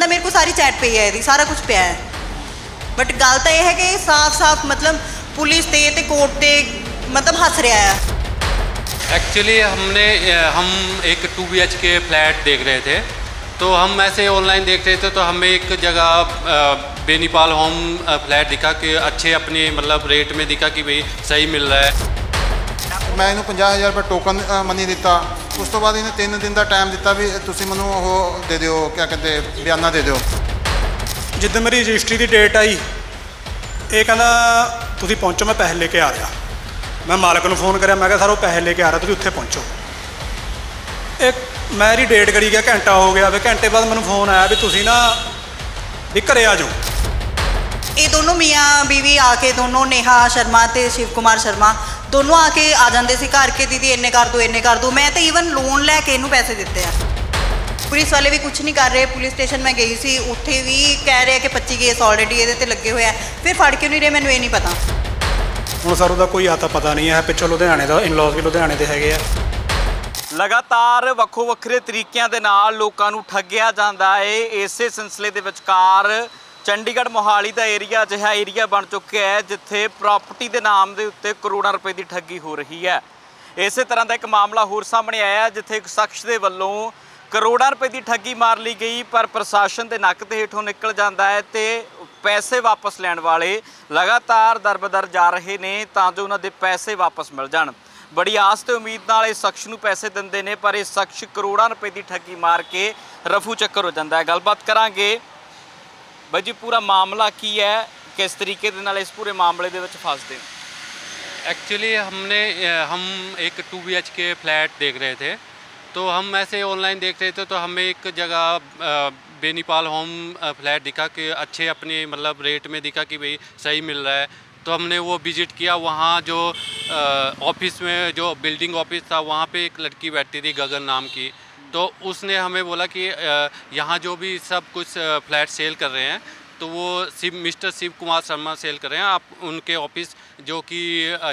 ना मेरे को सारी चैट पे ही आई थी सारा कुछ पिया है। बट गल तो यह है कि साफ़ साफ़ मतलब पुलिस से कोर्ट से मतलब हंस रहा है। एक्चुअली हमने, हम एक two B H K flat देख रहे थे। तो हम ऐसे ऑनलाइन देख रहे थे तो हमें एक जगह बेनीपाल होम फ्लैट दिखा कि अच्छे अपने मतलब रेट में दिखा कि भाई सही मिल रहा है। ਮੈਂ ਇਹਨੂੰ 50000 ਰੁਪਏ ਟੋਕਨ ਮਨੀ ਦਿੱਤਾ। ਉਸ ਤੋਂ ਬਾਅਦ ਇਹਨੇ 3 ਦਿਨ ਦਾ ਟਾਈਮ ਦਿੱਤਾ ਵੀ ਤੁਸੀਂ ਮੈਨੂੰ ਉਹ ਦੇ ਦਿਓ ਕਿਆ ਕਹਿੰਦੇ ਬਿਆਨਾ ਦੇ ਦਿਓ। ਜਿੱਦਾਂ ਮੇਰੀ ਰਜਿਸਟਰੀ ਦੀ ਡੇਟ ਆਈ ਇਹ ਕਹਿੰਦਾ ਤੁਸੀਂ ਪਹੁੰਚੋ ਮੈਂ ਪੈਸੇ ਲੈ ਕੇ ਆ ਰਿਹਾ। ਮੈਂ ਮਾਲਕ ਨੂੰ ਫੋਨ ਕਰਿਆ ਮੈਂ ਕਿਹਾ ਸਰ ਉਹ ਪੈਸੇ ਲੈ ਕੇ ਆ ਰਿਹਾ ਤੁਸੀਂ ਉੱਥੇ ਪਹੁੰਚੋ। ਇੱਕ ਮੇਰੀ ਡੇਟ ਕਰੀ ਗਿਆ ਘੰਟਾ ਹੋ ਗਿਆ ਵੀ ਘੰਟੇ ਬਾਅਦ ਮੈਨੂੰ ਫੋਨ ਆਇਆ ਵੀ ਤੁਸੀਂ ਨਾ ਵੀ ਘਰੇ ਆ ਜਾਓ। ਇਹ ਦੋਨੋਂ ਮੀਆਂ ਬੀਵੀ ਆ ਕੇ ਦੋਨੋਂ ਨੇਹਾ ਸ਼ਰਮਾ ਤੇ ਸ਼ਿਵ ਕੁਮਾਰ ਸ਼ਰਮਾ ਦੋਨੋਂ ਆ ਕੇ ਆ ਜਾਂਦੇ ਸੀ ਘਰ ਕੇ ਦੀਦੀ ਇੰਨੇ ਕਰ ਦੋ ਇੰਨੇ ਕਰ ਦੋ। ਮੈਂ ਤਾਂ ਈਵਨ ਲੋਨ ਲੈ ਕੇ ਇਹਨੂੰ ਪੈਸੇ ਦਿੱਤੇ ਆ। ਪੁਲਿਸ ਵਾਲੇ ਵੀ ਕੁਝ ਨਹੀਂ ਕਰ ਰਹੇ। ਪੁਲਿਸ ਸਟੇਸ਼ਨ ਮੈਂ ਗਈ ਸੀ ਉੱਥੇ ਵੀ ਕਹਿ ਰਹੇ ਕਿ 25 ਕੇਸ ਆਲਰੇਡੀ ਇਹਦੇ ਤੇ ਲੱਗੇ ਹੋਏ ਆ। ਫਿਰ ਫੜ ਕਿਉਂ ਨਹੀਂ ਰਹੇ ਮੈਨੂੰ ਇਹ ਨਹੀਂ ਪਤਾ। ਹੁਣ ਸਰ ਉਹਦਾ ਕੋਈ ਆਤਾ ਪਤਾ ਨਹੀਂ ਹੈ। ਪਿੱਛੋਂ ਲੁਧਿਆਣੇ ਦਾ ਇਨਲੌਜ਼ ਵੀ ਲੁਧਿਆਣੇ ਦੇ ਹੈਗੇ ਆ। ਲਗਾਤਾਰ ਵੱਖੋ ਵੱਖਰੇ ਤਰੀਕਿਆਂ ਦੇ ਨਾਲ ਲੋਕਾਂ ਨੂੰ ਠੱਗਿਆ ਜਾਂਦਾ ਹੈ ਇਸੇ ਸਿਲਸਿਲੇ ਦੇ ਵਿਚਕਾਰ ਚੰਡੀਗੜ੍ਹ ਮੋਹਾਲੀ ਦਾ ਏਰੀਆ ਅਜਿਹਾ ਏਰੀਆ ਬਣ ਚੁੱਕਿਆ ਹੈ, ਜਿੱਥੇ ਪ੍ਰਾਪਰਟੀ ਦੇ ਨਾਮ ਦੇ ਉੱਤੇ ਕਰੋੜਾਂ ਰੁਪਏ ਦੀ ਠੱਗੀ ਹੋ ਰਹੀ ਹੈ। ਇਸੇ ਤਰ੍ਹਾਂ ਦਾ ਇੱਕ ਮਾਮਲਾ ਹੋਰ ਸਾਹਮਣੇ ਆਇਆ, ਜਿੱਥੇ ਇੱਕ ਸ਼ਖਸ ਦੇ ਵੱਲੋਂ ਕਰੋੜਾਂ ਰੁਪਏ ਦੀ ਠੱਗੀ ਮਾਰ ਲਈ ਗਈ, ਪਰ ਪ੍ਰਸ਼ਾਸਨ ਦੇ ਨੱਕ ਦੇ ਹੇਠੋਂ ਨਿਕਲ ਜਾਂਦਾ ਹੈ ਤੇ ਪੈਸੇ ਵਾਪਸ ਲੈਣ ਵਾਲੇ ਲਗਾਤਾਰ ਦਰਬਦਰ ਜਾ ਰਹੇ ਨੇ ਤਾਂ ਜੋ ਉਹਨਾਂ ਦੇ ਪੈਸੇ ਵਾਪਸ ਮਿਲ ਜਾਣ। ਬੜੀ ਆਸ ਤੇ ਉਮੀਦ ਨਾਲ ਇਸ ਸ਼ਖਸ ਨੂੰ ਪੈਸੇ ਦਿੰਦੇ ਨੇ, ਪਰ ਇਹ ਸ਼ਖਸ ਕਰੋੜਾਂ ਰੁਪਏ ਦੀ ਠੱਗੀ ਮਾਰ ਕੇ ਰਫੂ ਚੱਕਰ ਹੋ ਜਾਂਦਾ ਹੈ। ਗੱਲਬਾਤ ਕਰਾਂਗੇ ਬਾਈ ਜੀ ਪੂਰਾ ਮਾਮਲਾ ਕੀ ਹੈ ਕਿਸ ਤਰੀਕੇ ਦੇ ਨਾਲ ਇਸ ਪੂਰੇ ਮਾਮਲੇ ਦੇ ਵਿੱਚ ਫਸਦੇ ਹੋ एक्चुअली हमने अ, हम एक two B H K flat देख रहे थे तो हम ऐसे ऑनलाइन देख रहे थे तो हमें एक जगह अ, बेनीपाल होम अ, फ्लैट दिखा कि अच्छे अपने मतलब रेट में दिखा कि भाई सही मिल रहा है तो हमने वो विज़िट किया वहाँ जो अ, ऑफिस में जो बिल्डिंग ऑफिस था वहाँ पे एक लड़की बैठती थी गगन नाम की तो उसने हमें बोला कि यहाँ जो भी सब कुछ फ्लैट सेल कर रहे हैं तो वो शिव, मिस्टर शिव कुमार शर्मा सेल कर रहे हैं। आप उनके ऑफ़िस जो कि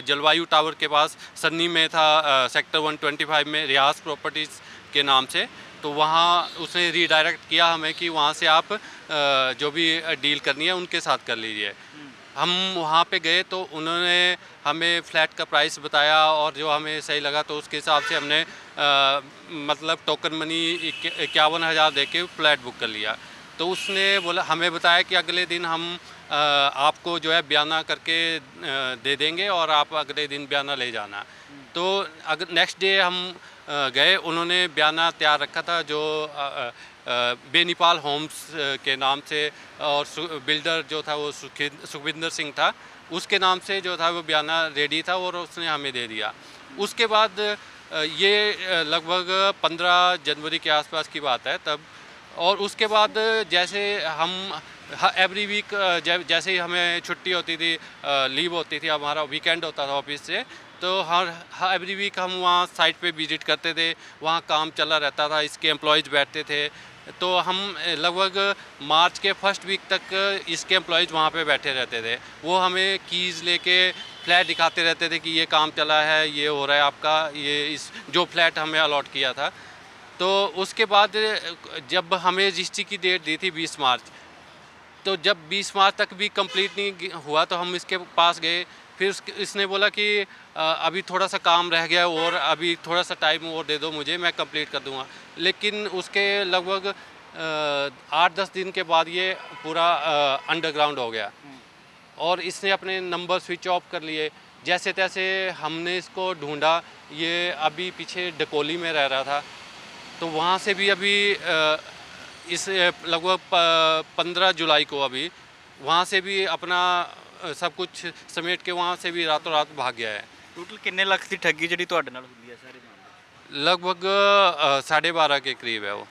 जलवायु टावर के पास सन्नी में था सेक्टर 125 में, रियाज प्रॉपर्टीज़ के नाम से तो वहाँ उसने रीडायरेक्ट किया हमें कि वहाँ से आप जो भी डील करनी है उनके साथ कर लीजिए। हम वहाँ पे गए तो उन्होंने हमें फ़्लैट का प्राइस बताया और जो हमें सही लगा तो उसके हिसाब से हमने मतलब टोकन मनी इक्यावन हज़ार दे के फ़्लैट बुक कर लिया। तो उसने बोला हमें बताया कि अगले दिन हम अ, आपको जो है बयाना करके दे देंगे और आप अगले दिन बयाना ले जाना। तो अगर नेक्स्ट डे हम गए उन्होंने बयाना तैयार रखा था जो बेनीपाल होम्स के नाम से और बिल्डर जो था वो सुखविंदर सिंह था उसके नाम से जो था वो बयाना रेडी था और उसने हमें दे दिया। उसके बाद ये लगभग पंद्रह जनवरी के आसपास की बात है तब। और उसके बाद जैसे हम एवरी वीक जैसे ही हमें छुट्टी होती थी लीव होती थी, हमारा वीकेंड होता था ऑफ़िस से तो हर एवरी वीक हम वहाँ साइट पे विज़िट करते थे, वहाँ काम चला रहता था, इसके एम्प्लॉयज़ बैठते थे। तो हम लगभग मार्च के फ़र्स्ट वीक तक इसके एम्प्लॉयज़ वहाँ पे बैठे रहते थे। वो हमें कीज़ लेके फ्लैट दिखाते रहते थे कि ये काम चला है, ये हो रहा है आपका, ये इस, जो फ्लैट हमें अलॉट किया था। तो उसके बाद, जब हमें रजिस्ट्री की डेट दी थी 20 मार्च तो जब 20 मार्च तक भी कंप्लीट नहीं हुआ तो हम इसके पास गए। फिर इसने बोला कि अभी थोड़ा सा काम रह गया और अभी थोड़ा सा टाइम और दे दो मुझे, मैं कंप्लीट कर दूँगा। लेकिन उसके लगभग आठ दस दिन के बाद ये पूरा अंडरग्राउंड हो गया। और इसने अपने नंबर स्विच ऑफ कर लिए जैसे तैसे हमने इसको ढूंढा ये अभी पीछे डकोली में रह रहा था तो वहाँ से भी अभी अ, इस अ, लगभग पंद्रह जुलाई को अभी वहाँ से भी अपना अ, सब कुछ समेट के वहाँ से भी रातों रात भाग गया है ਟੋਟਲ ਕਿੰਨੇ ਲੱਖ ਦੀ ਠੱਗੀ ਜਿਹੜੀ ਤੁਹਾਡੇ ਨਾਲ ਹੁੰਦੀ ਹੈ ਸਾਰੇ ਮਾਮਲੇ लगभग अ, साढ़े बारह के करीब है वो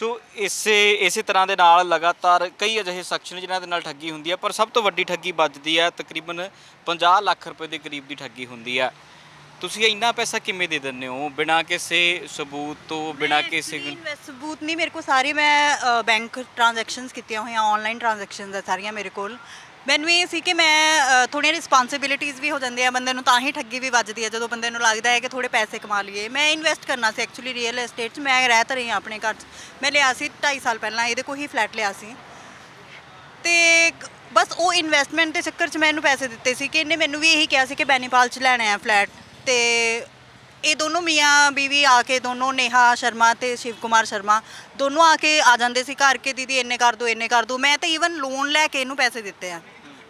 ਸੋ ਇਸੇ ਇਸੇ ਤਰ੍ਹਾਂ ਦੇ ਨਾਲ ਲਗਾਤਾਰ ਕਈ ਅਜਿਹੇ ਸ਼ਖਸ ਨੇ ਜਿਨ੍ਹਾਂ ਦੇ ਨਾਲ ਠੱਗੀ ਹੁੰਦੀ ਹੈ ਪਰ ਸਭ ਤੋਂ ਵੱਡੀ ਠੱਗੀ ਵੱਜਦੀ ਹੈ ਤਕਰੀਬਨ 50 ਲੱਖ ਰੁਪਏ ਦੇ ਕਰੀਬ ਦੀ ਠੱਗੀ ਹੁੰਦੀ ਹੈ। ਤੁਸੀਂ ਇੰਨਾ ਪੈਸਾ ਕਿਵੇਂ ਦੇ ਦਿੰਦੇ ਹੋ? ਬਿਨਾਂ ਕਿਸੇ ਸਬੂਤ ਤੋਂ ਬਿਨਾਂ ਕਿਸੇ ਸਬੂਤ ਨਹੀਂ ਮੇਰੇ ਕੋਲ ਸਾਰੇ ਮੈਂ ਬੈਂਕ ਟ੍ਰਾਂਜੈਕਸ਼ਨਸ ਕੀਤੀਆਂ ਹੋਈਆਂ ਆਨਲਾਈਨ ਟ੍ਰਾਂਜੈਕਸ਼ਨਸ ਆ ਸਾਰੀਆਂ ਮੇਰੇ ਕੋਲ। ਮੈਨੂੰ ਇਹ ਸੀ ਕਿ ਮੈਂ ਥੋੜ੍ਹੀਆਂ ਰਿਸਪਾਂਸਿਬਿਲਿਟੀਜ਼ ਵੀ ਹੋ ਜਾਂਦੀਆਂ, ਬੰਦੇ ਨੂੰ ਤਾਂ ਹੀ ਠੱਗੀ ਵੀ ਵੱਜਦੀ ਹੈ ਜਦੋਂ ਬੰਦੇ ਨੂੰ ਲੱਗਦਾ ਹੈ ਕਿ ਥੋੜੇ ਪੈਸੇ ਕਮਾ ਲਈਏ। ਮੈਂ ਇਨਵੈਸਟ ਕਰਨਾ ਸੀ ਐਕਚੁਅਲੀ ਰੀਅਲ ਏਸਟੇਟ 'ਚ, ਮੈਂ ਰਹਿ ਤਾਂ ਰਹੀ ਹਾਂ ਆਪਣੇ ਘਰ 'ਚ। ਮੈਂ ਲਿਆ ਸੀ 2.5 ਸਾਲ ਪਹਿਲਾਂ, ਇਹਦੇ ਕੋਲ ਹੀ ਫਲੈਟ ਲਿਆ ਸੀ। ਤੇ ਬਸ ਉਹ ਇਨਵੈਸਟਮੈਂਟ ਦੇ ਚੱਕਰ 'ਚ ਮੈਂ ਇਹਨੂੰ ਪੈਸੇ ਦਿੱਤੇ ਸੀ ਕਿ ਇਹਨੇ ਮੈਨੂੰ ਵੀ ਇਹੀ ਕਿਹਾ ਸੀ ਕਿ ਬੈਨੀਪਾਲ 'ਚ ਲੈਣਾ ਹੈ ਫਲੈਟ ਤੇ ਇਹ ਦੋਨੋਂ ਮੀਆਂ ਬੀਵੀ ਆ ਕੇ, ਦੋਨੋਂ ਨੇਹਾ ਸ਼ਰਮਾ ਤੇ ਸ਼ਿਵ ਕੁਮਾਰ ਸ਼ਰਮਾ, ਦੋਨੋਂ ਆ ਕੇ ਆ ਜਾਂਦੇ ਸੀ ਘਰ ਕੇ ਦੀਦੀ ਇੰਨੇ ਕਰ ਦੋ, ਇੰਨੇ ਕਰ ਦੋ। ਮੈਂ ਤਾਂ ਈਵਨ ਲੋਨ ਲੈ ਕੇ ਇਹਨੂੰ ਪੈਸੇ ਦਿੱਤੇ ਆ।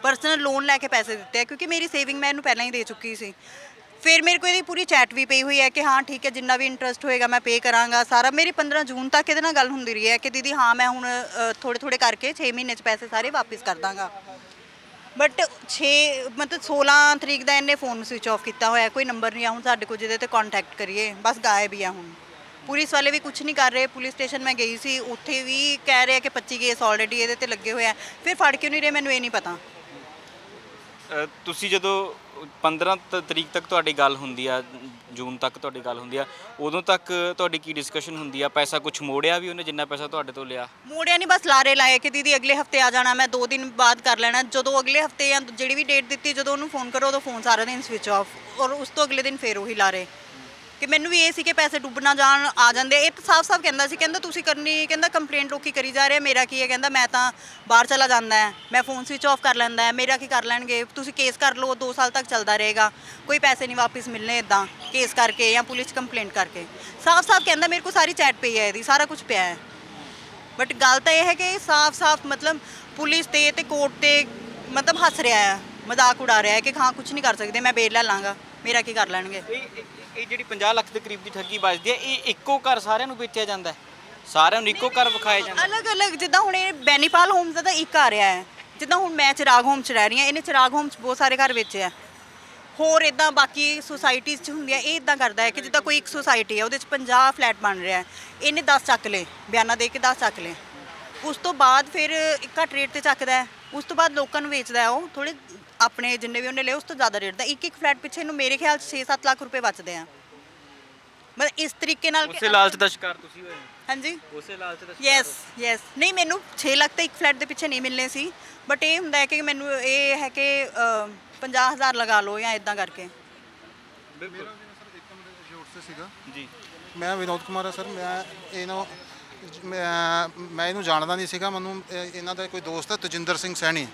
ਪਰਸਨਲ ਲੋਨ ਲੈ ਕੇ ਪੈਸੇ ਦਿੱਤੇ ਆ, ਕਿਉਂਕਿ ਮੇਰੀ ਸੇਵਿੰਗ ਮੈਂ ਇਹਨੂੰ ਪਹਿਲਾਂ ਹੀ ਦੇ ਚੁੱਕੀ ਸੀ। ਫਿਰ ਮੇਰੇ ਕੋਲ ਇਹਦੀ ਪੂਰੀ ਚੈਟ ਵੀ ਪਈ ਹੋਈ ਹੈ ਕਿ ਹਾਂ, ਠੀਕ ਹੈ, ਜਿੰਨਾ ਵੀ ਇੰਟਰਸਟ ਹੋਏਗਾ ਮੈਂ ਪੇ ਕਰਾਂਗਾ, ਸਾਰਾ। ਮੇਰੀ 15 ਜੂਨ ਤੱਕ ਇਹਦੇ ਨਾਲ ਗੱਲ ਹੁੰਦੀ ਰਹੀ ਹੈ ਕਿ ਦੀਦੀ, ਹਾਂ, ਮੈਂ ਹੁਣ ਥੋੜੇ ਥੋੜੇ ਕਰਕੇ 6 ਮਹੀਨੇ ਚ ਪੈਸੇ ਸਾਰੇ ਵਾਪਸ ਕਰ ਦਾਂਗਾ। ਬਟ 6 ਮਤਲਬ 16 ਤਰੀਕ ਦਾ ਇਹਨੇ ਫੋਨ ਸਵਿਚ ਆਫ ਕੀਤਾ ਹੋਇਆ, ਕੋਈ ਨੰਬਰ ਨਹੀਂ ਆ, ਹੁਣ ਸਾਡੇ ਕੋਲ ਜਿਹਦੇ ਤੇ ਕੰਟੈਕਟ ਕਰੀਏ, ਬਸ ਗਾਇਬ ਹੀ ਆ ਹੁਣ। ਪੁਲਿਸ ਵਾਲੇ ਵੀ ਕੁਝ ਨਹੀਂ ਕਰ ਰਹੇ, ਪੁਲਿਸ ਸਟੇਸ਼ਨ ਮੈਂ ਗਈ ਸੀ, ਉੱਥੇ ਵੀ ਕਹਿ ਰਹੇ ਕਿ 25 ਕੇਸ ਆਲਰੇਡੀ ਇਹਦੇ ਤੇ ਲੱਗੇ ਹੋਏ ਆ, ਫਿਰ ਫੜ ਕਿਉਂ ਨਹੀਂ ਰਹੇ ਮੈਨੂੰ ਇਹ ਨਹੀਂ ਪਤਾ। ਤੁਸੀਂ ਜਦੋਂ 15 ਤ- ਤਰੀਕ ਤੱਕ ਤੁਹਾਡੀ ਗੱਲ ਹੁੰਦੀ ਆ, ਜੂਨ ਤੱਕ ਤੁਹਾਡੀ ਗੱਲ ਹੁੰਦੀ ਆ, ਉਦੋਂ ਤੱਕ ਤੁਹਾਡੀ ਕੀ ਡਿਸਕਸ਼ਨ ਹੁੰਦੀ ਆ? ਪੈਸਾ ਕੁਝ ਮੋੜਿਆ ਵੀ ਉਹਨੇ, ਜਿੰਨਾ ਪੈਸਾ ਤੁਹਾਡੇ ਤੋਂ ਲਿਆ? ਮੋੜਿਆ ਨਹੀਂ ਬਸ ਲਾਰੇ ਲਾਏ ਕਿ ਦੀਦੀ ਅਗਲੇ ਹਫ਼ਤੇ ਆ ਜਾਣਾ, ਮੈਂ 2 ਦਿਨ ਬਾਅਦ ਕਰ ਲੈਣਾ। ਜਦੋਂ ਅਗਲੇ ਹਫ਼ਤੇ ਜਾਂ ਜਿਹੜੀ ਵੀ ਡੇਟ ਦਿੱਤੀ, ਜਦੋਂ ਉਹਨੂੰ ਫੋਨ ਕਰੋ, ਉਦੋਂ ਫੋਨ ਸਾਰਾ ਦਿਨ ਸਵਿਚ ਆਫ ਔਰ ਉਸ ਤੋਂ ਅਗਲੇ ਦਿਨ ਫੇਰ ਉਹੀ ਲਾਰੇ। ਕਿ ਮੈਨੂੰ ਵੀ ਇਹ ਸੀ ਕਿ ਪੈਸੇ ਡੁੱਬ ਨਾ ਜਾਣ ਆ ਜਾਂਦੇ। ਇਹ ਤਾਂ ਸਾਫ਼-ਸਾਫ਼ ਕਹਿੰਦਾ ਸੀ, ਕਹਿੰਦਾ ਤੁਸੀਂ ਕਰਨੀ, ਕਹਿੰਦਾ ਕੰਪਲੇਂਟ ਲੋਕੀ ਕਰੀ ਜਾ ਰਹੇ ਮੇਰਾ ਕੀ ਹੈ? ਕਹਿੰਦਾ ਮੈਂ ਤਾਂ ਬਾਹਰ ਚਲਾ ਜਾਂਦਾ ਹੈ, ਮੈਂ ਫੋਨ ਸਵਿਚ ਆਫ ਕਰ ਲੈਂਦਾ ਹੈ, ਮੇਰਾ ਕੀ ਕਰ ਲੈਣਗੇ? ਤੁਸੀਂ ਕੇਸ ਕਰ ਲਓ 2 ਸਾਲ ਤੱਕ ਚੱਲਦਾ ਰਹੇਗਾ। ਕੋਈ ਪੈਸੇ ਨਹੀਂ ਵਾਪਸ ਮਿਲਨੇ ਇਦਾਂ ਕੇਸ ਕਰਕੇ ਜਾਂ ਪੁਲਿਸ ਕੰਪਲੇਂਟ ਕਰਕੇ। ਸਾਫ਼-ਸਾਫ਼ ਕਹਿੰਦਾ ਮੇਰੇ ਕੋਲ ਸਾਰੀ ਚੈਟ ਪਈ ਹੈ ਇਹਦੀ, ਸਾਰਾ ਕੁਝ ਪਿਆ ਹੈ। ਬਟ ਗੱਲ ਤਾਂ ਇਹ ਹੈ ਕਿ ਸਾਫ਼-ਸਾਫ਼ ਮਤਲਬ ਪੁਲਿਸ ਤੇ ਤੇ ਕੋਰਟ ਤੇ ਮਤਲਬ ਹੱਸ ਰਿਹਾ ਹੈ, ਮਜ਼ਾਕ ਉਡਾ ਰਿਹਾ ਹੈ ਕਿ ਹਾਂ ਕੁਝ ਨਹੀਂ ਕਰ ਸਕਦੇ, ਮੈਂ ਬੇਲ ਲੈ ਲਾਂਗਾ, ਮੇਰਾ ਕੀ ਕਰ ਲੈਣਗੇ? ਇਹ ਜਿਹੜੀ 50 ਲੱਖ ਦੇ ਕਰੀਬ ਦੀ ਠੱਗੀ ਵੱਜਦੀ ਹੈ, ਇਹ ਇੱਕੋ ਘਰ ਸਾਰਿਆਂ ਨੂੰ ਵੇਚਿਆ ਜਾਂਦਾ ਹੈ। ਸਾਰਿਆਂ ਨੂੰ ਇੱਕੋ ਘਰ ਵਿਖਾਇਆ ਜਾਂਦਾ ਅਲੱਗ-ਅਲੱਗ, ਜਿੱਦਾਂ ਹੁਣ ਇਹ ਬੈਨੀਪਾਲ ਹੋਮਸ ਦਾ ਤਾਂ ਇੱਕ ਆ। ਰਿਹਾ ਹੈ ਜਿੱਦਾਂ ਹੁਣ ਮੈਂ ਚਿਰਾਗ ਹੋਮ ਚ ਰਹਿ ਰਹੀ ਹਾਂ, ਇਹਨੇ ਚਿਰਾਗ ਹੋਮ ਚ ਬਹੁਤ ਸਾਰੇ ਘਰ ਵੇਚੇ ਆ। ਹੋਰ ਇਦਾਂ ਬਾਕੀ ਸੁਸਾਇਟੀਜ਼ ਚ ਹੁੰਦੀਆਂ ਇਹ ਇਦਾਂ ਕਰਦਾ ਹੈ ਕਿ ਜਿੱਦਾਂ ਕੋਈ ਇੱਕ ਸੁਸਾਇਟੀ ਹੈ ਉਹਦੇ ਚ 50 ਫਲੈਟ ਬਣ ਰਿਹਾ ਹੈ। ਇਹਨੇ 10 ਚੱਕ ਲਏ, ਬਿਆਨਾ ਦੇ ਕੇ 10 ਚੱਕ ਲਏ। ਉਸ ਤੋਂ ਬਾਅਦ ਫਿਰ ਇੱਕ ਘੱਟ ਰੇਟ ਤੇ ਚੱਕਦਾ ਹੈ। ਉਸ ਤੋਂ ਬਾਅਦ ਲੋਕਾਂ ਨੂੰ ਵੇਚਦਾ ਹੈ ਉਹ ਥੋੜੇ ਆਪਣੇ ਜਿੰਨੇ ਵੀ ਉਹਨੇ ਲਏ ਉਸ ਤੋਂ ਜ਼ਿਆਦਾ ਰੇਟ ਦਾ। ਇੱਕ ਇੱਕ ਫਲੈਟ ਪਿੱਛੇ ਇਹਨੂੰ ਮੇਰੇ ਖਿਆਲ ਚ 6-7 ਲੱਖ ਰੁਪਏ ਬਚਦੇ ਆ। ਮਤਲਬ ਇਸ ਤਰੀਕੇ ਨਾਲ ਉਸੇ ਲਾਲਚ ਦਾ ਸ਼ਿਕਾਰ ਤੁਸੀਂ ਹੋਏ ਹੋ। ਹਾਂਜੀ? ਉਸੇ ਲਾਲਚ ਦਾ ਯੈਸ ਯੈਸ ਨਹੀਂ ਮੈਨੂੰ 6 ਲੱਖ ਤਾਂ ਇੱਕ ਫਲੈਟ ਦੇ ਪਿੱਛੇ ਨਹੀਂ ਮਿਲਨੇ ਸੀ। ਬਟ ਇਹ ਹੁੰਦਾ ਹੈ ਕਿ ਮੈਨੂੰ ਇਹ ਹੈ ਕਿ ਅ, 50000 ਲਗਾ ਲਓ ਜਾਂ ਇਦਾਂ ਕਰਕੇ। ਬਿਲਕੁਲ। ਜੋੜ ਸੀਗਾ। ਜੀ। ਮੈਂ ਵਿਨੋਦ ਕੁਮਾਰ ਸਰ। ਮੈਂ ਇਹਨੂੰ ਮੈਂ ਮੈਂ ਇਹਨੂੰ ਜਾਣਦਾ ਨਹੀਂ ਸੀਗਾ ਮੈਨੂੰ ਇਹਨਾਂ ਦਾ ਕੋਈ ਦੋਸਤ ਹੈ ਤਜਿੰਦਰ ਸਿੰਘ ਸੈਣੀ।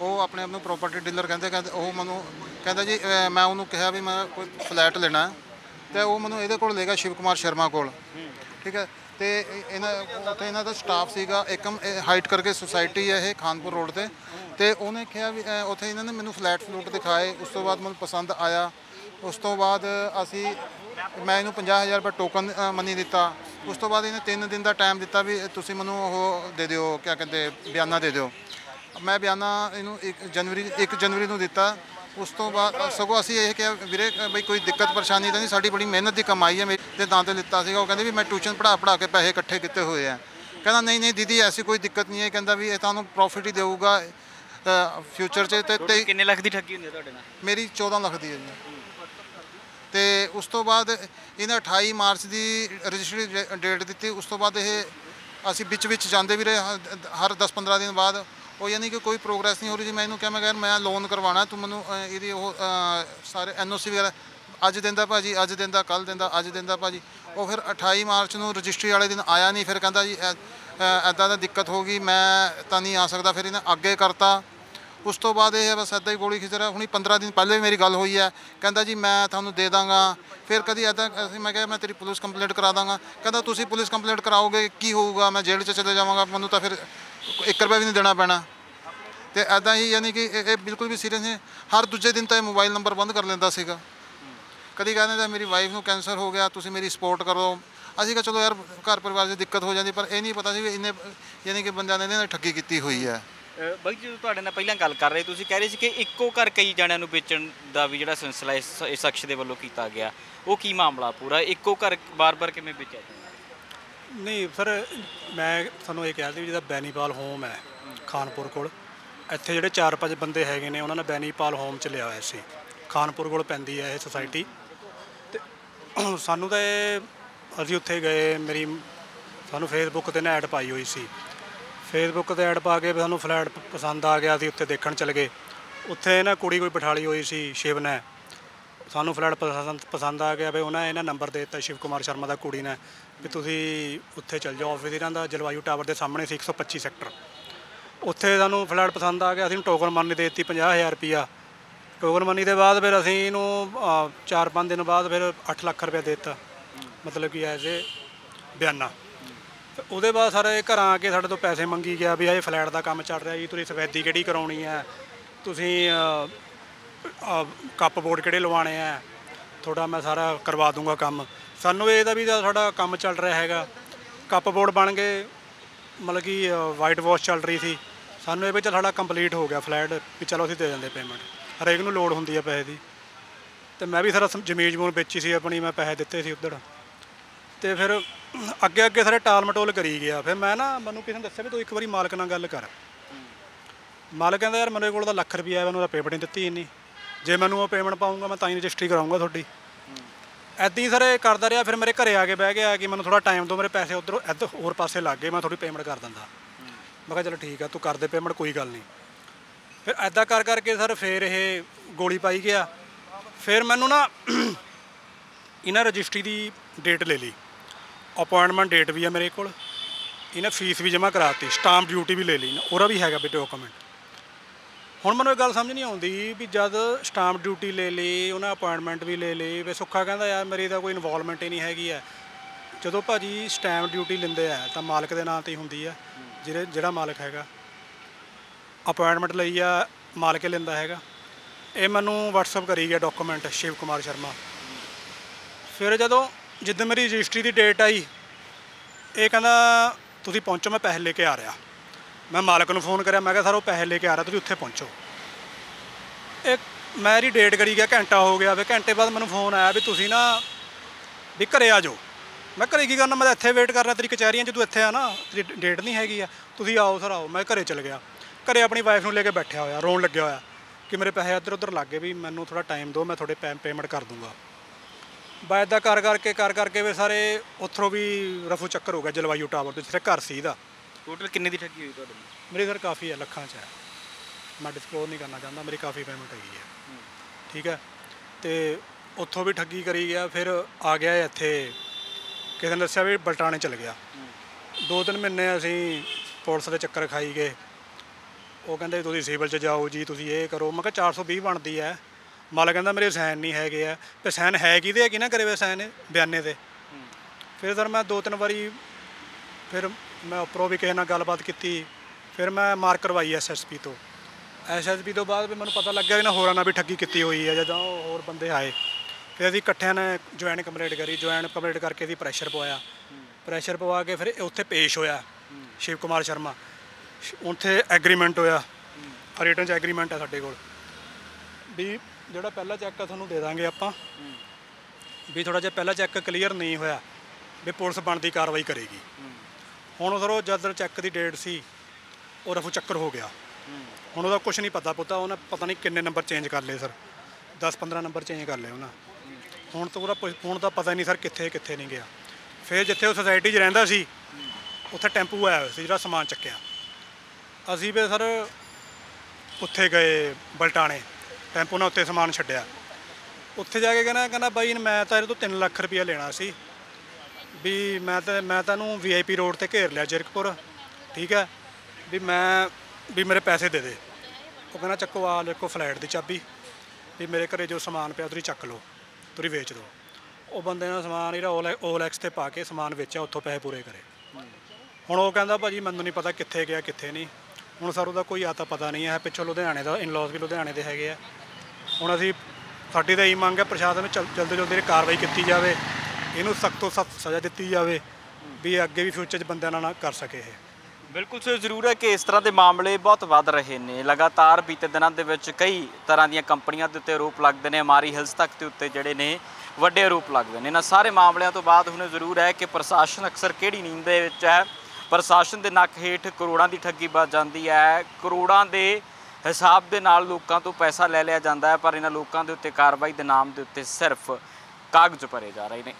ਉਹ ਆਪਣੇ ਆਪ ਨੂੰ ਪ੍ਰਾਪਰਟੀ ਡੀਲਰ ਕਹਿੰਦੇ ਕਹਿੰਦੇ ਉਹ ਮੈਨੂੰ ਕਹਿੰਦਾ ਜੀ ਮੈਂ ਉਹਨੂੰ ਕਿਹਾ ਵੀ ਮੈਂ ਕੋਈ ਫਲੈਟ ਲੈਣਾ ਹੈ, ਤੇ ਉਹ ਮੈਨੂੰ ਇਹਦੇ ਕੋਲ ਲੈ ਗਿਆ ਸ਼ਿਵ ਕੁਮਾਰ ਸ਼ਰਮਾ ਕੋਲ। ਠੀਕ ਹੈ? ਤੇ ਇਹਨਾਂ ਉੱਥੇ ਇਹਨਾਂ ਦਾ ਸਟਾਫ ਸੀਗਾ ਏਕਮ ਹਾਈਟ ਕਰਕੇ ਸੁਸਾਇਟੀ ਹੈ ਇਹ ਖਾਨਪੁਰ ਰੋਡ ਤੇ। ਤੇ ਉਹਨੇ ਕਿਹਾ ਵੀ ਉੱਥੇ ਇਹਨਾਂ ਨੇ ਮੈਨੂੰ ਫਲੈਟ ਫਲੂਟ ਦਿਖਾਏ ਉਸ ਤੋਂ ਬਾਅਦ ਮੈਨੂੰ ਪਸੰਦ ਆਇਆ। ਉਸ ਤੋਂ ਬਾਅਦ ਅਸੀਂ ਮੈਂ ਇਹਨੂੰ 50000 ਰੁਪਏ ਟੋਕਨ ਮਨੀ ਦਿੱਤਾ। ਉਸ ਤੋਂ ਬਾਅਦ ਇਹਨੇ 3 ਦਿਨ ਦਾ ਟਾਈਮ ਦਿੱਤਾ ਵੀ ਤੁਸੀਂ ਮੈਨੂੰ ਉਹ ਦੇ ਦਿਓ ਕਿਆ ਕਹਿੰਦੇ ਬਿਆਨਾ ਦੇ ਦਿਓ। ਮੈਂ ਬਿਆਨਾ ਇਹਨੂੰ 1 ਜਨਵਰੀ 1 ਜਨਵਰੀ ਨੂੰ ਦਿੱਤਾ। ਉਸ ਤੋਂ ਬਾਅਦ ਸਗੋਂ ਅਸੀਂ ਇਹ ਕਿਹਾ ਵੀਰੇ ਬਈ ਕੋਈ ਦਿੱਕਤ ਪਰੇਸ਼ਾਨੀ ਤਾਂ ਨਹੀਂ ਸਾਡੀ ਬੜੀ ਮਿਹਨਤ ਦੀ ਕਮਾਈ ਹੈ ਮੇਰੇ ਦੇ ਤੇ ਲਿੱਤਾ ਸੀਗਾ। ਉਹ ਕਹਿੰਦੇ ਵੀ ਮੈਂ ਟਿਊਸ਼ਨ ਪੜ੍ਹਾ ਪੜ੍ਹਾ ਕੇ ਪੈਸੇ ਇਕੱਠੇ ਕੀਤੇ ਹੋਏ ਆ। ਕਹਿੰਦਾ ਨਹੀਂ ਨਹੀਂ ਦੀਦੀ ਐਸੀ ਕੋਈ ਦਿੱਕਤ ਨਹੀਂ ਹੈ। ਕਹਿੰਦਾ ਵੀ ਇਹ ਤੁਹਾਨੂੰ ਪ੍ਰੋਫਿਟ ਹੀ ਦੇਊਗਾ ਫਿਊਚਰ 'ਚ ਤੇ- ਕਿੰਨੇ ਲੱਖ ਦੀ ਠੱਗੀ ਹੁੰਦੀ ਹੈ ਤੁਹਾਡੇ ਨਾਲ? ਮੇਰੀ 14 ਲੱਖ ਦੀ ਹੈ ਜੀ। ਤੇ ਉਸ ਤੋਂ ਬਾਅਦ ਇਹਨੇ 28 ਮਾਰਚ ਦੀ ਰਜਿਸਟਰੀ ਡੇਟ ਦਿੱਤੀ। ਉਸ ਤੋਂ ਬਾਅਦ ਇਹ ਅਸੀਂ ਵਿੱਚ ਵਿੱਚ ਜਾਂਦੇ ਵੀ ਰਹੇ ਹ- ਹਰ 10-15 ਦਿਨ ਬਾਅਦ। ਉਹ ਯਾਨੀ ਕਿ ਕੋਈ ਪ੍ਰੋਗਰੈਸ ਨਹੀਂ ਹੋ ਰਹੀ ਜੀ। ਮੈਂ ਇਹਨੂੰ ਕਿਹਾ ਮੈਂ ਕਿਹਾ ਮੈਂ ਲੋਨ ਕਰਵਾਉਣਾ। ਤੂੰ ਮੈਨੂੰ ਇਹਦੀ ਉਹ ਅ, ਸਾਰੇ ਐਨਓਸੀ ਵਗੈਰਾ ਅੱਜ ਦਿੰਦਾ ਭਾਜੀ ਅੱਜ ਦਿੰਦਾ ਕੱਲ ਦਿੰਦਾ ਅੱਜ ਦਿੰਦਾ ਭਾਜੀ। ਉਹ ਫਿਰ 28 ਮਾਰਚ ਨੂੰ ਰਜਿਸਟਰੀ ਵਾਲੇ ਦਿਨ ਆਇਆ ਨਹੀਂ। ਫਿਰ ਕਹਿੰਦਾ ਜੀ ਐਦਾਂ ਦਾ ਦਿੱਕਤ ਹੋ ਗਈ। ਮੈਂ ਤਾਂ ਨਹੀਂ ਆ ਸਕਦਾ। ਫਿਰ ਇਹਨੇ ਅੱਗੇ ਕਰਤਾ। ਉਸ ਤੋਂ ਬਾਅਦ ਇਹ ਬਸ ਐਦਾਂ ਹੀ ਗੋਲੀ ਖਿੱਚ ਰਿਹਾ। ਹੁਣੀ 15 ਦਿਨ ਪਹਿਲੇ ਵੀ ਮੇਰੀ ਗੱਲ ਹੋਈ ਹੈ। ਕਹਿੰਦਾ ਜੀ, ਮੈਂ ਤੁਹਾਨੂੰ ਦੇ ਦਾਂਗਾ। ਫਿਰ ਕਦੀ ਐਦਾਂ ਅਸੀਂ, ਮੈਂ ਕਿਹਾ, ਮੈਂ ਤੇਰੀ ਪੁਲਿਸ ਕੰਪਲੇਂਟ ਕਰਾ ਦਾਂਗਾ। ਕਹਿੰਦਾ, ਤੁਸੀਂ ਪੁਲਿਸ ਕੰਪਲੇਂਟ ਕਰਾਓਗੇ, ਕੀ ਹੋਊਗਾ? ਮੈਂ ਜੇਲ੍ਹ 'ਚ ਚਲੇ ਜਾਵਾਂਗਾ। ਮੈਨੂੰ ਤਾਂ ਫਿਰ 1 ਰੁਪਇਆ ਵੀ ਨਹੀਂ ਦੇਣਾ ਪੈਣਾ। ਤੇ ਐਦਾਂ ਹੀ ਯਾਨੀ ਕਿ ਇਹ ਬਿਲਕੁਲ ਵੀ ਸੀਰੀਅਸ ਨਹੀਂ। ਹਰ ਦੂਜੇ ਦਿਨ ਤਾਂ ਇਹ ਮੋਬਾਈਲ ਨੰਬਰ ਬੰਦ ਕਰ ਲੈਂਦਾ ਸੀਗਾ। ਕਦੀ ਕਹਿੰਦੇ ਤਾਂ ਮੇਰੀ ਵਾਈਫ ਨੂੰ ਕੈਂਸਰ ਹੋ ਗਿਆ, ਤੁਸੀਂ ਮੇਰੀ ਸਪੋਰਟ ਕਰੋ। ਅਸੀਂ ਕਿਹਾ, ਚਲੋ ਯਾਰ, ਘਰ ਪਰਿਵਾਰ 'ਚ ਦਿੱਕਤ ਹੋ ਜਾਂਦੀ, ਪਰ ਇਹ ਨਹੀਂ ਪਤਾ ਸੀ ਵੀ ਇੰਨੇ, ਯਾਨੀ ਕਿ ਬੰਦਿਆਂ ਨੇ, ਇਹਨਾਂ ਨੇ ਠੱਗੀ ਕੀਤੀ ਹੋਈ ਹੈ। ਬਾਈ ਜਦੋਂ ਤੁਹਾਡੇ ਨਾਲ ਪਹਿਲਾਂ ਗੱਲ ਕਰ ਰਹੇ, ਤੁਸੀਂ ਕਹਿ ਰਹੇ ਸੀ ਕਿ ਇੱਕੋ ਘਰ ਕਈ ਜਣਿਆਂ ਨੂੰ ਵੇਚਣ ਦਾ ਵੀ ਜਿਹੜਾ ਸਿਲਸਿਲਾ ਇਸ ਇਸ ਸ਼ਖਸ ਦੇ ਵੱਲੋਂ ਕੀਤਾ ਗਿਆ। ਉਹ ਕੀ ਮਾਮਲਾ ਪੂਰਾ? ਇੱਕੋ ਘਰ ਬਾਰ-ਬਾਰ ਕਿਵੇਂ ਵੇਚਿਆ ਜਾਂਦਾ? ਨਹੀਂ, ਸਰ, ਮੈਂ ਤੁਹਾਨੂੰ ਇਹ ਕਿਹਾ ਸੀ ਜਿਹਦਾ ਬੈਨੀਪਾਲ ਹੋਮ ਹੈ, ਖਾਨਪੁਰ ਕੋਲ, ਇੱਥੇ ਜਿਹੜੇ 4-5 ਬੰਦੇ ਹੈਗੇ ਨੇ, ਉਹਨਾਂ ਨੇ ਬੈਨੀਪਾਲ ਹੋਮ ਚ ਲਿਆ ਹੋਇਆ ਸੀ। ਖਾਨਪੁਰ ਕੋਲ ਪੈਂਦੀ ਹੈ ਇਹ ਸੁਸਾਇਟੀ ਤੇ ਸਾਨੂੰ ਤਾਂ ਅਸੀਂ ਉੱਥੇ ਗਏ, ਮੇਰੀ, ਸਾਨੂੰ ਫੇਸਬੁੱਕ ਤੇ ਨਾ ਐਡ ਪਾਈ ਹੋਈ ਸੀ। ਫੇਸਬੁੱਕ ਤੇ ਐਡ ਪਾ ਕੇ ਵੀ ਸਾਨੂੰ ਫਲੈਟ ਪਸੰਦ ਆ ਗਿਆ ਅਸੀਂ ਉੱਥੇ ਦੇਖਣ ਚਲੇ ਗਏ। ਉੱਥੇ ਨਾ ਕੁੜੀ ਕੋਈ ਬਿਠਾਲੀ ਹੋਈ ਸੀ, ਸ਼ਿਵ ਨੇ। ਸਾਨੂੰ ਫਲੈਟ ਪਸੰਦ ਪਸੰਦ ਆ ਗਿਆ ਵੀ ਉਹਨਾਂ ਇਹਨਾਂ ਨੰਬਰ ਦੇ ਦਿੱਤਾ ਸ਼ਿਵ ਕੁਮਾਰ ਸ਼ਰਮਾ ਦਾ, ਕੁੜੀ ਨੇ। ਵੀ ਤੁਸੀਂ ਉੱਥੇ ਚਲ ਜਾਓ ਆਫਿਸ ਇਹਨਾਂ ਦਾ, ਜਲਵਾਯੂ ਟਾਵਰ ਦੇ ਸਾਹਮਣੇ ਸੀ 125 ਸੈਕਟਰ ਉੱਥੇ ਸਾਨੂੰ ਫਲੈਟ ਪਸੰਦ ਆ ਗਿਆ, ਅਸੀਂ ਟੋਕਨ ਮਨੀ ਦੇ ਦਿੱਤੀ 50000 ਰੁਪਿਆ ਟੋਕਨ ਮਨੀ ਦੇ ਬਾਅਦ ਫਿਰ ਅਸੀਂ ਇਹਨੂੰ 4-5 ਦਿਨ ਬਾਅਦ ਫਿਰ 8 ਲੱਖ ਰੁਪਇਆ ਦੇ ਦਿੱਤਾ। ਮਤਲਬ ਕਿ ਐਜ਼ ਏ ਬਿਆਨਾ। ਉਹਦੇ ਬਾਅਦ ਸਾਰੇ ਘਰਾਂ ਆ ਕੇ ਸਾਡੇ ਤੋਂ ਪੈਸੇ ਮੰਗੀ ਗਿਆ ਵੀ ਇਹ ਫਲੈਟ ਦਾ ਕੰਮ ਚੱਲ ਰਿਹਾ ਜੀ, ਤੁਸੀਂ ਸਫੈਦੀ ਕਿਹੜੀ ਕਰਾਉਣੀ ਹੈ? ਤੁਸੀਂ ਕੱਪ ਬੋਰਡ ਕਿਹੜੇ ਲਵਾਉਣੇ ਆ ਤੁਹਾਡਾ ਮੈਂ ਸਾਰਾ ਕਰਵਾ ਦੂੰਗਾ ਕੰਮ। ਸਾਨੂੰ ਇਹਦਾ ਵੀ ਜਦ ਸਾਡਾ ਕੰਮ ਚੱਲ ਰਿਹਾ ਹੈਗਾ ਕੱਪ ਬੋਰਡ ਬਣ ਗਏ, ਮਤਲਬ ਕਿ ਵਾਈਟ ਵਾਸ਼ ਚੱਲ ਰਹੀ ਸੀ। ਸਾਨੂੰ ਇਹ ਵੀ ਚੱਲ ਸਾਡਾ ਕੰਪਲੀਟ ਹੋ ਗਿਆ ਫਲੈਟ ਵੀ ਚਲੋ ਅਸੀਂ ਦੇ ਦਿੰਦੇ ਪੇਮੈਂਟ ਹਰੇਕ ਨੂੰ ਲੋੜ ਹੁੰਦੀ ਹੈ ਪੈਸੇ ਦੀ। ਤੇ ਮੈਂ ਵੀ ਸਾਰਾ ਜ਼ਮੀਨ ਜਮੂਨ ਵੇਚੀ ਸੀ, ਆਪਣੀ ਮੈਂ ਪੈਸੇ ਦਿੱਤੇ ਸੀ ਉੱਧਰ। ਤੇ ਫਿਰ ਅੱਗੇ ਅੱਗੇ ਸਾਰੇ ਟਾਲ ਮਟੋਲ ਕਰੀ ਗਿਆ। ਫਿਰ ਮੈਂ ਨਾ, ਮੈਨੂੰ ਕਿਸੇ ਨੇ ਦੱਸਿਆ ਵੀ ਤੂੰ ਇੱਕ ਵਾਰੀ ਮਾਲਕ ਨਾਲ ਗੱਲ ਕਰ। ਮਾਲਕ ਕਹਿੰਦਾ, ਯਾਰ ਮੇਰੇ ਕੋਲ ਤਾਂ ਲੱਖ ਰੁਪਈਆ ਹੈ, ਮੈਨੂੰ ਤਾਂ ਪੇਮੈਂਟ ਨਹੀਂ ਦਿੱਤੀ ਇੰਨੀ। ਜੇ ਮੈਨੂੰ ਉਹ ਪੇਮੈਂਟ ਪਾਉਂਗਾ ਮੈਂ ਤਾਂ ਹੀ ਰਜਿਸਟਰੀ ਕਰਾਉਂਗਾ ਤੁਹਾਡੀ। ਐਦਾਂ ਹੀ ਸਰ ਇਹ ਕਰਦਾ ਰਿਹਾ, ਫਿਰ ਮੇਰੇ ਘਰੇ ਆ ਕੇ ਬਹਿ ਗਿਆ ਕਿ ਮੈਨੂੰ ਥੋੜਾ ਟਾਈਮ ਦਿਓ, ਮੇਰੇ ਪੈਸੇ ਉਧਰ ਇੱਧਰ ਹੋਰ ਪਾਸੇ ਲੱਗ ਗਏ, ਮੈਂ ਥੋੜੀ ਪੇਮੈਂਟ ਕਰ ਦਿੰਦਾ। ਮੈਂ ਕਿਹਾ, ਚਲੋ ਠੀਕ ਆ, ਤੂੰ ਕਰ ਦੇ ਪੇਮੈਂਟ ਕੋਈ ਗੱਲ ਨਹੀਂ। ਫਿਰ ਐਦਾਂ ਕਰ ਕਰਕੇ ਸਰ ਫਿਰ ਇਹ ਗੋਲੀ ਪਾਈ ਗਿਆ। ਫਿਰ ਮੈਨੂੰ ਨਾ ਇਹਨਾਂ ਰਜਿਸਟਰੀ ਦੀ ਡੇਟ ਲੈ ਲਈ। ਅਪਾਇੰਟਮੈਂਟ ਡੇਟ ਵੀ ਆ ਮੇਰੇ ਕੋਲ। ਇਹਨੇ ਫੀਸ ਵੀ ਜਮ੍ਹਾਂ ਕਰਾਤੀ ਸਟਾਂਪ ਡਿਊਟੀ ਵੀ ਲੈ ਲਈ ਉਹਦਾ ਵੀ ਹੈਗਾ ਵੀ ਡਾਕੂਮੈਂਟ ਹੁਣ ਮੈਨੂੰ ਇਹ ਗੱਲ ਸਮਝ ਨਹੀਂ ਆਉਂਦੀ ਵੀ ਜਦ ਸਟਾਂਪ ਡਿਊਟੀ ਲੈ ਲਈ ਉਹਨਾਂ ਅਪਾਇੰਟਮੈਂਟ ਵੀ ਲੈ ਲਈ ਵੀ ਸੁੱਖਾ ਕਹਿੰਦਾ ਯਾਰ ਮੇਰੀ ਤਾਂ ਕੋਈ ਇਨਵੋਲਵਮੈਂਟ ਹੀ ਨਹੀਂ ਹੈਗੀ ਹੈ ਜਦੋਂ ਭਾਜੀ ਸਟੈਂਪ ਡਿਊਟੀ ਲੈਂਦੇ ਆ, ਤਾਂ ਮਾਲਕ ਦੇ ਨਾਂ ਤੇ ਹੀ ਹੁੰਦੀ ਹੈ ਜਿਹੜੇ, ਜਿਹੜਾ ਮਾਲਕ ਹੈਗਾ। ਅਪਾਇੰਟਮੈਂਟ ਲਈ ਆ, ਮਾਲਕ ਹੀ ਲੈਂਦਾ ਹੈਗਾ। ਇਹ ਮੈਨੂੰ WhatsApp ਕਰੀ ਗਿਆ ਡਾਕੂਮੈਂਟ ਸ਼ਿਵ ਕੁਮਾਰ ਸ਼ਰਮਾ। ਫਿਰ ਜਦੋਂ ਜਿੱਦਾਂ ਮੇਰੀ ਰਜਿਸਟਰੀ ਦੀ ਡੇਟ ਆਈ, ਇਹ ਕਹਿੰਦਾ, ਤੁਸੀਂ ਪਹੁੰਚੋ, ਮੈਂ ਪੈਸੇ ਲੈ ਕੇ ਆ ਰਿਹਾ। ਮੈਂ ਮਾਲਕ ਨੂੰ ਫੋਨ ਕਰਿਆ, ਮੈਂ ਕਿਹਾ, ਸਰ, ਉਹ ਪੈਸੇ ਲੈ ਕੇ ਆ ਰਿਹਾ, ਤੁਸੀਂ ਉੱਥੇ ਪਹੁੰਚੋ। ਇਹ ਮੈਂ ਇਹਦੀ ਡੇਟ ਕਰੀ ਗਿਆ, ਘੰਟਾ ਹੋ ਗਿਆ ਫਿਰ ਘੰਟੇ ਬਾਅਦ ਮੈਨੂੰ ਫੋਨ ਆਇਆ ਵੀ ਤੁਸੀਂ ਨਾ ਵੀ ਘਰੇ ਆ ਜਾਓ। ਮੈਂ ਘਰੇ ਕੀ ਕਰਨਾ, ਮੈਂ ਤਾਂ ਇੱਥੇ ਵੇਟ ਕਰ ਰਿਹਾ, ਤੇਰੀ ਕਚਹਿਰੀਆਂ 'ਚ ਤੂੰ ਇੱਥੇ ਆ ਨਾ, ਤੇਰੀ ਡੇਟ ਨਹੀਂ ਹੈਗੀ ਆ, ਤੁਸੀਂ ਆਓ, ਸਰ, ਆਓ। ਮੈਂ ਘਰੇ ਚਲ ਗਿਆ। ਘਰੇ ਆਪਣੀ ਵਾਈਫ ਨੂੰ ਲੈ ਕੇ ਬੈਠਿਆ ਹੋਇਆ, ਰੋਣ ਲੱਗਿਆ ਹੋਇਆ ਕਿ ਮੇਰੇ ਪੈਸੇ ਇੱਧਰ ਉੱਧਰ ਲੱਗ ਗਏ ਵੀ ਮੈਨੂੰ ਥੋੜਾ ਟਾਈਮ ਦਿਓ, ਮੈਂ ਤੁਹਾਡੇ ਪੇਮੈਂਟ ਕਰ ਦੂੰਗਾ। ਬਾ ਏਦਾਂ ਕਰ ਕਰਕੇ ਕਰ ਕਰਕੇ ਵੀ ਸਾਰੇ ਉੱਥੋਂ ਵੀ ਰਫੂ ਚੱਕਰ ਹੋ ਗਿਆ ਜਲਵਾਯੂ ਟਾਵਰ ਤੋਂ ਜਿੱਥੇ ਘਰ ਸੀ ਇਹਦਾ। ਟੋਟਲ ਕਿੰਨੇ ਦੀ ਠੱਗੀ ਹੋਈ ਤੁਹਾਡੇ ਮੇਰੀ ਸਰ ਕਾਫੀ ਹੈ ਲੱਖਾਂ 'ਚ ਹੈ। ਮੈਂ ਡਿਸਕਲੋਜ਼ ਨਹੀਂ ਕਰਨਾ ਚਾਹੁੰਦਾ ਮੇਰੀ ਕਾਫੀ ਪੇਮੈਂਟ ਹੈਗੀ ਹੈ। ਠੀਕ ਹੈ? ਤੇ ਉੱਥੋਂ ਵੀ ਠੱਗੀ ਕਰੀ ਗਿਆ ਫਿਰ ਆ ਗਿਆ ਇੱਥੇ। ਕਿਸੇ ਨੇ ਦੱਸਿਆ ਵੀ ਬਲਟਾਣੇ ਚਲ ਗਿਆ। ਦੋ ਤਿੰਨ ਮਹੀਨੇ ਅਸੀਂ ਪੁਲਿਸ ਦੇ ਚੱਕਰ ਖਾਈ ਗਏ। ਉਹ ਕਹਿੰਦੇ ਤੁਸੀਂ ਸਿਵਲ 'ਚ ਜਾਓ ਜੀ ਤੁਸੀਂ ਇਹ ਕਰੋ। ਮੈਂ ਕਿਹਾ 420 ਬਣਦੀ ਹੈ। ਮਾਲਕ ਕਹਿੰਦਾ ਮੇਰੇ ਸਾਈਨ ਨਹੀਂ ਹੈਗੇ ਆ। ਤੇ ਸਾਈਨ ਹੈ ਕਿਹਦੇ ਆ? ਕਿਹਨਾਂ ਕਰੇ ਹੋਏ ਸਾਈਨ ਬਿਆਨੇ ਦੇ ਫਿਰ ਸਰ ਮੈਂ ਦੋ ਤਿੰਨ ਵਾਰੀ ਫਿਰ ਮੈਂ ਉੱਪਰੋਂ ਵੀ ਕਿਸੇ ਨਾਲ ਗੱਲਬਾਤ ਕੀਤੀ। ਫਿਰ ਮੈਂ ਮਾਰ ਕਰਵਾਈ ਐਸਐਸਪੀ ਤੋਂ। ਐਸਐਸਪੀ ਤੋਂ ਬਾਅਦ ਵੀ ਮੈਨੂੰ ਪਤਾ ਲੱਗਿਆ ਇਹਨਾਂ ਹੋਰਾਂ ਨਾਲ ਵੀ ਠੱਗੀ ਕੀਤੀ ਹੋਈ ਹੈ ਜਦੋਂ ਉਹ ਹੋਰ ਬੰਦੇ ਆਏ। ਫਿਰ ਅਸੀਂ ਇਕੱਠਿਆਂ ਨੇ ਜੁਆਇਨ ਕੰਪਲੀਟ ਕਰੀ। ਜੁਆਇਨ ਕੰਪਲੀਟ ਕਰਕੇ ਅਸੀਂ ਪ੍ਰੈਸ਼ਰ ਪਵਾਇਆ। ਪ੍ਰੈਸ਼ਰ ਪਵਾ ਕੇ ਫਿਰ ਉੱਥੇ ਪੇਸ਼ ਹੋਇਆ ਸ਼ਿਵ ਕੁਮਾਰ ਸ਼ਰਮਾ। ਸ਼- ਉੱਥੇ ਐਗਰੀਮੈਂਟ ਹੋਇਆ। ਰਿਟਰਨ ਚ ਐਗਰੀਮੈਂਟ ਹੈ ਸਾਡੇ ਕੋਲ। ਵੀ ਜਿਹੜਾ ਪਹਿਲਾ ਚੈੱਕ ਆ ਤੁਹਾਨੂੰ ਦੇ ਦਾਂਗੇ ਆਪਾਂ। ਵੀ ਥੋੜਾ ਜਿਹਾ ਪਹਿਲਾ ਚੈੱਕ ਕਲੀਅਰ ਨਹੀਂ ਹੋਇਆ, ਵੀ ਪੁਲਿਸ ਬਣਦੀ ਕਾਰਵਾਈ ਕਰੇਗੀ। ਹੁਣ ਸਰ ਉਹ ਜਦ ਚੈੱਕ ਦੀ ਡੇਟ ਸੀ, ਉਹ ਰਫੂ ਚੱਕਰ ਹੋ ਗਿਆ। ਹੁਣ ਉਹਦਾ ਕੁਝ ਨਹੀਂ ਪਤਾ ਪੁੱਤਾ, ਉਹਨੇ ਪਤਾ ਨਹੀਂ ਕਿੰਨੇ ਨੰਬਰ ਚੇਂਜ ਕਰ ਲਏ ਸਰ। 10 15 ਨੰਬਰ ਚੇਂਜ ਕਰ ਲਏ ਉਹਨਾਂ। ਹੁਣ ਤਾਂ ਉਹਦਾ ਪੁ- ਹੁਣ ਤਾਂ ਪਤਾ ਹੀ ਨਹੀਂ ਸਰ ਕਿੱਥੇ ਕਿੱਥੇ ਨਹੀਂ ਗਿਆ। ਫਿਰ ਜਿੱਥੇ ਉਹ ਸੋਸਾਇਟੀ 'ਚ ਰਹਿੰਦਾ ਸੀ, ਉੱਥੇ ਟੈਂਪੂ ਆਇਆ ਸੀ ਜਿਹੜਾ ਸਮਾਨ ਚੱਕਿਆ। ਅਸੀਂ ਵੀ ਸਰ ਉੱਥੇ ਗਏ ਬਲਟਾਣੇ। ਟੈਂਪੂ ਨਾਲ ਉੱਤੇ ਸਮਾਨ ਛੱਡਿਆ। ਉੱਥੇ ਜਾ ਕੇ ਕਹਿੰਦਾ ਕਹਿੰਦਾ ਬਾਈ, ਮੈਂ ਤਾਂ ਇਹਦੇ ਤੋਂ 3 ਲੱਖ ਰੁਪਇਆ ਲੈਣਾ ਸੀ। ਵੀ ਮੈਂ ਤਾਂ ਮੈਂ ਤਾਂ ਇਹਨੂੰ ਵੀਆਈਪੀ ਰੋਡ ਤੇ ਘੇਰ ਲਿਆ ਜਿਰਕਪੁਰ, ਠੀਕ ਹੈ? ਵੀ ਮੈਂ, ਵੀ ਮੇਰੇ ਪੈਸੇ ਦੇ ਦੇ। ਉਹ ਕਹਿੰਦਾ, ਚੱਕੋ ਆ ਦੇਖੋ ਫਲੈਟ ਦੀ ਚਾਬੀ। ਵੀ ਮੇਰੇ ਘਰੇ ਜੋ ਸਮਾਨ ਪਿਆ, ਤੁਸੀਂ ਚੱਕ ਲਓ, ਤੁਸੀਂ ਵੇਚ ਦਿਓ। ਉਹ ਬੰਦੇ ਨੇ ਸਮਾਨ ਜਿਹੜਾ ਓਲ ਓਲੈਕਸ ਤੇ ਪਾ ਕੇ ਸਮਾਨ ਵੇਚਿਆ, ਉੱਥੋਂ ਪੈਸੇ ਪੂਰੇ ਕਰੇ। ਹੁਣ ਉਹ ਕਹਿੰਦਾ, ਭਾਜੀ, ਮੈਨੂੰ ਨਹੀਂ ਪਤਾ ਕਿੱਥੇ ਗਿਆ, ਕਿੱਥੇ ਨਹੀਂ। ਹੁਣ ਸਰ ਉਹਦਾ ਕੋਈ ਆਤਾ ਪਤਾ ਨਹੀਂ ਹੈ, ਪਿੱਛੋਂ ਲੁਧਿਆਣੇ ਦਾ ਇਨਲੌਸ ਵੀ ਲੁਧਿਆਣੇ ਦੇ ਹੈਗੇ ਆ। ਹੁਣ ਅਸੀਂ ਸਾਡੀ ਤਾਂ ਇਹੀ ਮੰਗ ਹੈ ਪ੍ਰਸ਼ਾਸਨ ਨੂੰ ਜਲ- ਜਲਦੀ ਜਲਦੀ ਕਾਰਵਾਈ ਕੀਤੀ ਜਾਵੇ, ਇਹਨੂੰ ਸਖਤ ਤੋਂ ਸਖਤ ਸਜ਼ਾ ਦਿੱਤੀ ਜਾਵੇ ਵੀ ਅੱਗੇ ਵੀ ਫਿਊਚਰ 'ਚ ਬੰਦਿਆਂ ਨਾਲ ਨਾ ਕਰ ਸਕੇ ਇਹ। ਬਿਲਕੁਲ ਸੋ ਜ਼ਰੂਰ ਹੈ ਕਿ ਇਸ ਤਰ੍ਹਾਂ ਦੇ ਮਾਮਲੇ ਬਹੁਤ ਵੱਧ ਰਹੇ ਨੇ। ਲਗਾਤਾਰ ਬੀਤੇ ਦਿਨਾਂ ਦੇ ਵਿੱਚ ਕਈ ਤਰ੍ਹਾਂ ਦੀਆਂ ਕੰਪਨੀਆਂ ਦੇ ਉੱਤੇ ਆਰੋਪ ਲੱਗਦੇ ਨੇ, ਮਾਰੀ ਹਿਲਸ ਤੱਕ ਦੇ ਉੱਤੇ ਜਿਹੜੇ ਨੇ, ਵੱਡੇ ਆਰੋਪ ਲੱਗਦੇ ਨੇ। ਇਹਨਾਂ ਸਾਰੇ ਮਾਮਲਿਆਂ ਤੋਂ ਬਾਅਦ ਹੁਣ ਜ਼ਰੂਰ ਹੈ ਕਿ ਪ੍ਰਸ਼ਾਸਨ ਅਕਸਰ ਕਿਹੜੀ ਨੀਂਦ ਦੇ ਵਿੱਚ ਹੈ। ਪ੍ਰਸ਼ਾਸਨ ਦੇ ਨੱਕ ਹੇਠ ਕਰੋੜਾਂ ਦੀ ਠੱਗੀ ਵੱਜ ਜਾਂਦੀ ਹੈ। ਕਰੋੜਾਂ ਦੇ ਹਿਸਾਬ ਦੇ ਨਾਲ ਲੋਕਾਂ ਤੋਂ ਪੈਸਾ ਲੈ ਲਿਆ ਜਾਂਦਾ ਹੈ, ਪਰ ਇਹਨਾਂ ਲੋਕਾਂ ਦੇ ਉੱਤੇ ਕਾਰਵਾਈ ਦੇ ਨਾਮ ਦੇ ਉੱਤੇ ਸਿਰਫ ਕਾਗਜ਼ ਭਰੇ ਜਾ ਰਹੇ ਨੇ।